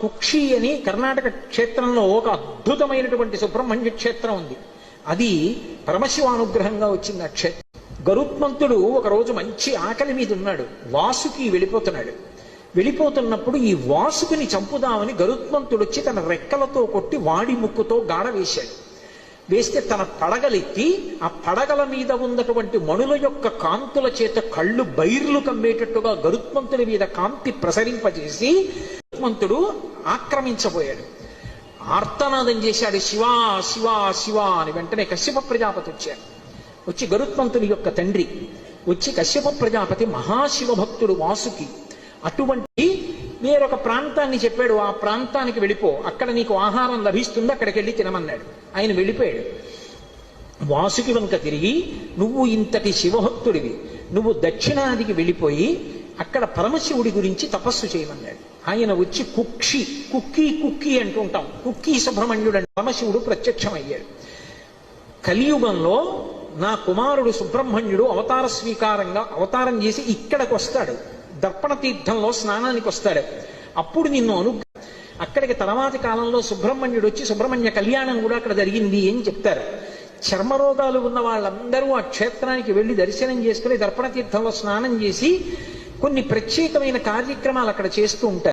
కుక్షి అని కర్ణాటక క్షేత్రంలో ఒక అద్భుతమైనటువంటి సుబ్రహ్మణ్య క్షేత్రం ఉంది. అది పరమశివ అనుగ్రహంగా వచ్చింది ఆ క్షేత్రం. గరుత్మంతుడు ఒకరోజు మంచి ఆకలి మీద ఉన్నాడు. వాసుకి వెళ్ళిపోతున్నాడు. వెళ్ళిపోతున్నప్పుడు ఈ వాసుకుని చంపుదామని గరుత్మంతుడు వచ్చి తన రెక్కలతో కొట్టి వాడి ముక్కుతో గాడ వేశాడు. వేస్తే తన పడగలెత్తి ఆ పడగల మీద ఉన్నటువంటి మణుల యొక్క కాంతుల చేత కళ్ళు బైర్లు కమ్మేటట్టుగా గరుత్మంతుడి మీద కాంతి ప్రసరింపజేసి గరుత్మంతుడు ఆక్రమించబోయాడు. ఆర్తనాదం చేశాడు. శివా శివా శివా అని వెంటనే కశ్యప ప్రజాపతి వచ్చాడు వచ్చి గరుత్మంతుని యొక్క తండ్రి వచ్చి కశ్యప ప్రజాపతి మహాశివ భక్తుడు వాసుకి అటువంటి వేరొక ప్రాంతాన్ని చెప్పాడు. ఆ ప్రాంతానికి వెళ్ళిపో అక్కడ నీకు ఆహారం లభిస్తుంది అక్కడికి వెళ్ళి తినమన్నాడు. ఆయన వెళ్ళిపోయాడు. వాసుకి వెనుక తిరిగి నువ్వు ఇంతటి శివభక్తుడివి. నువ్వు దక్షిణాదికి వెళ్ళిపోయి అక్కడ పరమశివుడి గురించి తపస్సు చేయమన్నాడు. ఆయన వచ్చి కుక్షి కుక్కీ కుక్కీ అంటుంటాం కుక్కీ సుబ్రహ్మణ్యుడు అంటే పరమశివుడు ప్రత్యక్షమయ్యాడు. కలియుగంలో నా కుమారుడు సుబ్రహ్మణ్యుడు అవతార స్వీకారంగా అవతారం చేసి ఇక్కడికి వస్తాడు. దర్పణ తీర్థంలో స్నానానికి వస్తాడు. అప్పుడు నిన్ను అను అక్కడికి తర్వాతి కాలంలో సుబ్రహ్మణ్యుడు వచ్చి సుబ్రహ్మణ్య కళ్యాణం కూడా అక్కడ జరిగింది అని చెప్తారు. చర్మరోగాలు ఉన్న వాళ్ళందరూ ఆ క్షేత్రానికి వెళ్ళి దర్శనం చేసుకుని దర్పణ తీర్థంలో స్నానం చేసి కొన్ని ప్రత్యేకమైన కార్యక్రమాలు అక్కడ చేస్తూ ఉంటారు.